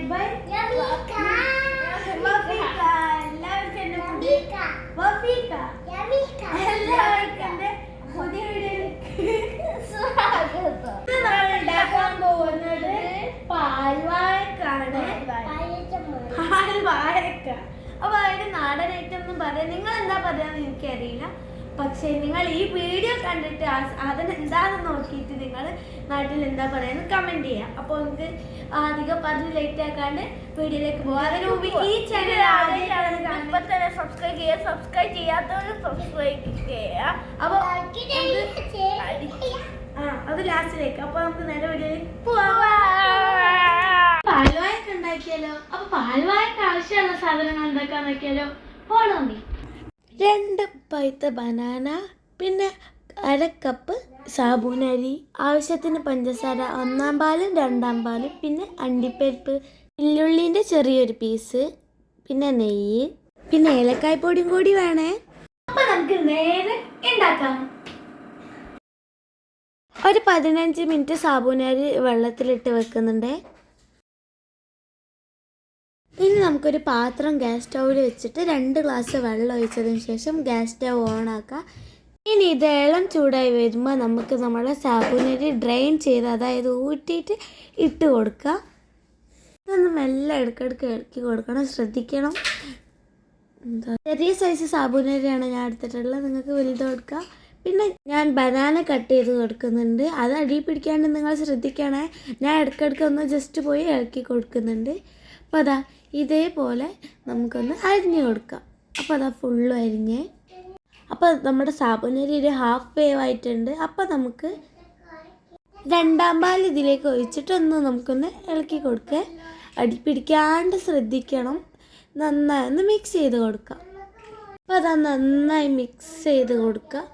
divided by Yamika. Wafika. എല്ലാവർക്കും പുതിയ വഫീക എല്ലാവർക്കും പുതിയ സ്വാഗതം നമ്മൾ ഉണ്ടാക്കാൻ പോകുന്നത് പാൽവാഴക്കാണ് പാൽവാഴക്ക അപ്പൊ അതിന്റെ നാടൻ ഐറ്റം എന്ന് പറയാൻ നിങ്ങൾ എന്താ പറയാന്ന് എനിക്കറിയില്ല. പക്ഷേ നിങ്ങൾ ഈ വീഡിയോ കണ്ടിട്ട് അതിനെന്താണെന്ന് അതിന് നോക്കിയിട്ട് നിങ്ങൾ നാട്ടിൽ എന്താ പറയുന്നത് കമന്റ് ചെയ്യാം. അപ്പോൾ നമുക്ക് അധികം പറഞ്ഞ് ലൈറ്റ് ആക്കാണ്ട് വീഡിയോയിലേക്ക് പോകാം അതിന് മുമ്പ് ഈ ചാനൽ ഇപ്പൊ തന്നെ സബ്സ്ക്രൈബ് ചെയ്യുക സബ്സ്ക്രൈബ് ചെയ്യാത്തവർ സബ്സ്ക്രൈബ് ചെയ്യുക അപ്പോൾ ആ അത് ലാസ്റ്റിലേക്ക് അപ്പോൾ നമുക്ക് നേരെ വീഡിയോയിലേക്ക് പോവാം. പാൽവായൊക്കെ ഉണ്ടാക്കിയാലോ? അപ്പൊ പാൽവായൊക്കെ ആവശ്യമുള്ള സാധനങ്ങൾ ഉണ്ടാക്കാൻ നോക്കിയാലോ ഫോളോ മീ രണ്ട് പഴുത്ത ബനാന പിന്നെ അര കപ്പ് സാബൂനരി ആവശ്യത്തിന് പഞ്ചസാര ഒന്നാം പാലും രണ്ടാം പാലും പിന്നെ അണ്ടിപ്പരിപ്പ് വെല്ലുള്ളിന്റെ ചെറിയൊരു പീസ് പിന്നെ നെയ്യ് പിന്നെ ഏലക്കായ് പൊടിയും കൂടി വേണേ. അപ്പൊ നമുക്ക് നേരെ ഉണ്ടാക്കാം ഒരു പതിനഞ്ച് മിനിറ്റ് സാബൂനരി വെള്ളത്തിലിട്ട് വെക്കുന്നുണ്ടേ. നമുക്കൊരു പാത്രം ഗ്യാസ് സ്റ്റൗവിൽ വെച്ചിട്ട് രണ്ട് ഗ്ലാസ് വെള്ളം ഒഴിച്ചതിന് ശേഷം ഗ്യാസ് സ്റ്റൗ ഓൺ ആക്കാം ഇനി ഇത് ഇളം ചൂടായി വരുമ്പോൾ നമുക്ക് നമ്മുടെ സാബുനരി ഡ്രെയിൻ ചെയ്ത് അതായത് ഊറ്റിയിട്ട് ഇട്ട് കൊടുക്കുക ഇതൊന്ന് മെല്ലെ ഇടയ്ക്കിടയ്ക്ക് ഇളക്കി കൊടുക്കണം. ശ്രദ്ധിക്കണം. എന്താ? ചെറിയ സൈസ് സാബുനരിയാണ് ഞാൻ എടുത്തിട്ടുള്ളത്. നിങ്ങൾക്ക് വലുത് കൊടുക്കുക പിന്നെ ഞാൻ ബനാന കട്ട് ചെയ്ത് കൊടുക്കുന്നുണ്ട്. അത് അടി പിടിക്കാണ്ട് നിങ്ങൾ ശ്രദ്ധിക്കണേ. ഞാൻ ഇടയ്ക്കിടയ്ക്ക് ഒന്ന് ജസ്റ്റ് പോയി ഇളക്കി കൊടുക്കുന്നുണ്ട്. അപ്പോൾ അതാ ഇതേപോലെ നമുക്കൊന്ന് അരിഞ്ഞ് കൊടുക്കാം. അപ്പോൾ അതാ ഫുള്ളും അരിഞ്ഞ്. അപ്പോൾ നമ്മുടെ സാബുനരി ഒരു ഹാഫ് വേവ് ആയിട്ടുണ്ട്. അപ്പോൾ നമുക്ക് രണ്ടാം പാൽ ഇതിലേക്ക് ഒഴിച്ചിട്ടൊന്ന് നമുക്കൊന്ന് ഇളക്കി കൊടുക്കുക അടി പിടിക്കാണ്ട് ശ്രദ്ധിക്കണം. നന്നായി ഒന്ന് മിക്സ് ചെയ്ത് കൊടുക്കാം. അപ്പോൾ അത് നന്നായി മിക്സ് ചെയ്ത് കൊടുക്കുക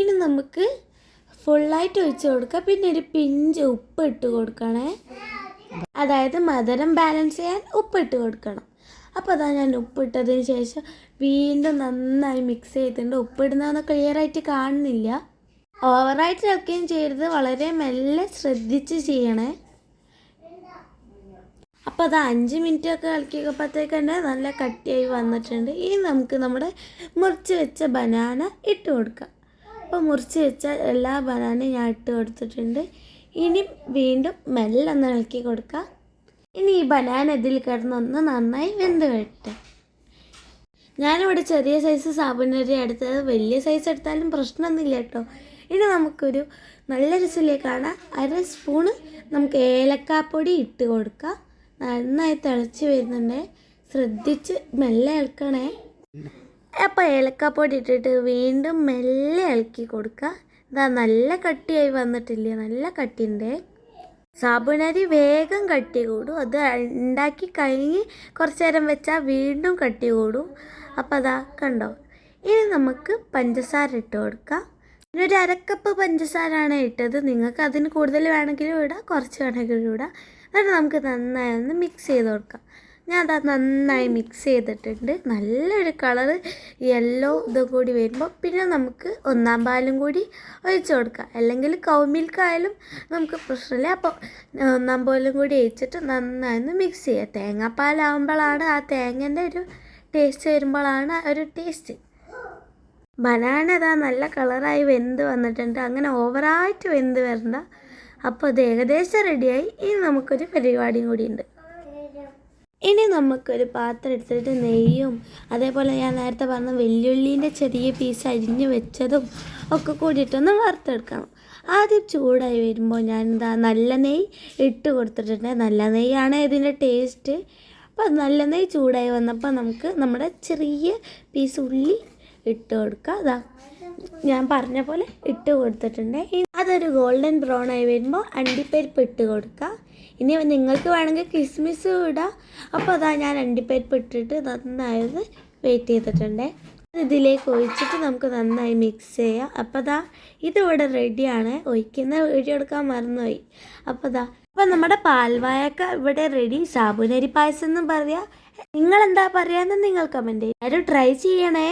ഇനി നമുക്ക് ഫുള്ളായിട്ട് ഒഴിച്ച് കൊടുക്കുക പിന്നെ ഒരു പിഞ്ച് ഉപ്പ് ഇട്ട് കൊടുക്കണേ. അതായത് മധുരം ബാലൻസ് ചെയ്യാൻ ഉപ്പിട്ട് കൊടുക്കണം. അപ്പോൾ അതാ ഞാൻ ഉപ്പിട്ടതിന് ശേഷം വീണ്ടും നന്നായി മിക്സ് ചെയ്തിട്ടുണ്ട്. ഉപ്പിടുന്നതെന്ന് ക്ലിയർ ആയിട്ട് കാണുന്നില്ല. ഓവറായിട്ട് ഇളക്കുകയും ചെയ്യരുത്. വളരെ മെല്ലെ ശ്രദ്ധിച്ച് ചെയ്യണേ. അപ്പോൾ അത് അഞ്ച് മിനിറ്റ് ഒക്കെ ഇളക്കിയപ്പോഴത്തേക്ക് തന്നെ നല്ല കട്ടിയായി വന്നിട്ടുണ്ട്. ഇനി നമുക്ക് നമ്മുടെ മുറിച്ച് വെച്ച ബനാന ഇട്ട് കൊടുക്കാം. അപ്പോൾ മുറിച്ച് വെച്ച എല്ലാ ബനാനയും ഞാൻ ഇട്ട് കൊടുത്തിട്ടുണ്ട്. ഇനി വീണ്ടും മെല്ലെ ഒന്ന് ഇളക്കി കൊടുക്കുക ഇനി ഈ ബനാന ഇതിൽ കിടന്നൊന്ന് നന്നായി വെന്ത് വരട്ടെ. ഞാനിവിടെ ചെറിയ സൈസ് സാബുനരി എടുത്തത്. വലിയ സൈസ് എടുത്താലും പ്രശ്നമൊന്നുമില്ല കേട്ടോ. ഇനി നമുക്കൊരു നല്ല രസത്തിലേക്കാണ് അര സ്പൂണ് നമുക്ക് ഏലക്കാപ്പൊടി ഇട്ട് കൊടുക്കുക നന്നായി തിളച്ച് വരുന്നുണ്ട്. ശ്രദ്ധിച്ച് മെല്ലെ ഇളക്കണേ. അപ്പോൾ ഏലക്കാപ്പൊടി ഇട്ടിട്ട് വീണ്ടും മെല്ലെ ഇളക്കി കൊടുക്കുക ഇതാ നല്ല കട്ടിയായി വന്നിട്ടില്ലേ? നല്ല കട്ടിന്റെ സാബുനരി വേഗം കട്ടി കൂടും. അത് ഉണ്ടാക്കി കഴിഞ്ഞ് കുറച്ച് നേരം വെച്ചാൽ വീണ്ടും കട്ടി കൂടും. അപ്പോൾ അതാ കണ്ടോ? ഇനി നമുക്ക് പഞ്ചസാര ഇട്ട് കൊടുക്കാം. ഇനി ഒരു അരക്കപ്പ് പഞ്ചസാരയാണ് ഇട്ടത്. നിങ്ങൾക്ക് അതിന് കൂടുതൽ വേണമെങ്കിലും ഇടാം കുറച്ച് വേണമെങ്കിലും ഇടാം. എന്നിട്ട് നമുക്ക് നന്നായി ഒന്ന് മിക്സ് ചെയ്ത് കൊടുക്കാം. ഞാൻ അതാ നന്നായി മിക്സ് ചെയ്തിട്ടുണ്ട്. നല്ലൊരു കളറ് യെല്ലോ ഇതും കൂടി വരുമ്പോൾ പിന്നെ നമുക്ക് ഒന്നാം പാലും കൂടി ഒഴിച്ചു കൊടുക്കാം. അല്ലെങ്കിൽ കൗ മിൽക്കായാലും നമുക്ക് പ്രശ്നമില്ല. അപ്പോൾ ഒന്നാം പാലും കൂടി ഒഴിച്ചിട്ട് നന്നായി ഒന്ന് മിക്സ് ചെയ്യുക തേങ്ങാപ്പാലാവുമ്പോഴാണ് ആ തേങ്ങേന്റെ ഒരു ടേസ്റ്റ് വരുമ്പോഴാണ് ഒരു ടേസ്റ്റ് ബനാന ഇതാ നല്ല കളറായി വെന്ത് വന്നിട്ടുണ്ട്. അങ്ങനെ ഓവറായിട്ട് വെന്ത് വരണ്ട. അപ്പോൾ അത് ഏകദേശം റെഡിയായി ഇനി നമുക്കൊരു പരിപാടിയും കൂടിയുണ്ട് ഇനി നമുക്കൊരു പാത്രം എടുത്തിട്ട് നെയ്യും അതേപോലെ ഞാൻ നേരത്തെ പറഞ്ഞ വെല്ലുള്ളീന്റെ ചെറിയ പീസ് അരിഞ്ഞ് വെച്ചതും ഒക്കെ കൂടിയിട്ടൊന്ന് വറുത്തെടുക്കണം. ആദ്യം ചൂടായി വരുമ്പോൾ ഞാൻ എന്താ നല്ല നെയ്യ് ഇട്ട് കൊടുത്തിട്ടുണ്ട്. നല്ല നെയ്യാണ് ഇതിന്റെ ടേസ്റ്റ് അപ്പോൾ നല്ല നെയ്യ് ചൂടായി വന്നപ്പോൾ നമുക്ക് നമ്മുടെ ചെറിയ പീസ് ഉള്ളി ഇട്ട് കൊടുക്കുക അതാ ഞാൻ പറഞ്ഞ പോലെ ഇട്ട് കൊടുത്തിട്ടുണ്ട്. അതൊരു ഗോൾഡൻ ബ്രൗൺ ആയി വരുമ്പോൾ അണ്ടിപ്പരിപ്പ് ഇട്ട് കൊടുക്കുക ഇനി നിങ്ങൾക്ക് വേണമെങ്കിൽ കിസ്മിസ് ഇടാം. അപ്പോൾ അതാ ഞാൻ അണ്ടിപ്പരിപ്പ് ഇട്ടിട്ട് നന്നായത് വെയിറ്റ് ചെയ്തിട്ടുണ്ട് ഇതിലേക്ക് ഒഴിച്ചിട്ട് നമുക്ക് നന്നായി മിക്സ് ചെയ്യാം. അപ്പോൾ ദാ ഇതിവിടെ റെഡിയാണ് ഒഴിക്കുന്ന വീഡിയോ എടുക്കാൻ മറന്നുപോയി. അപ്പോൾ ദാ അപ്പോൾ നമ്മുടെ പാൽവായൊക്കെ ഇവിടെ റെഡി സാബുനരി പായസം എന്നും പറയാം. നിങ്ങൾ എന്താ പറയാന്ന് നിങ്ങൾ കമന്റ് ചെയ്യും. ട്രൈ ചെയ്യണേ.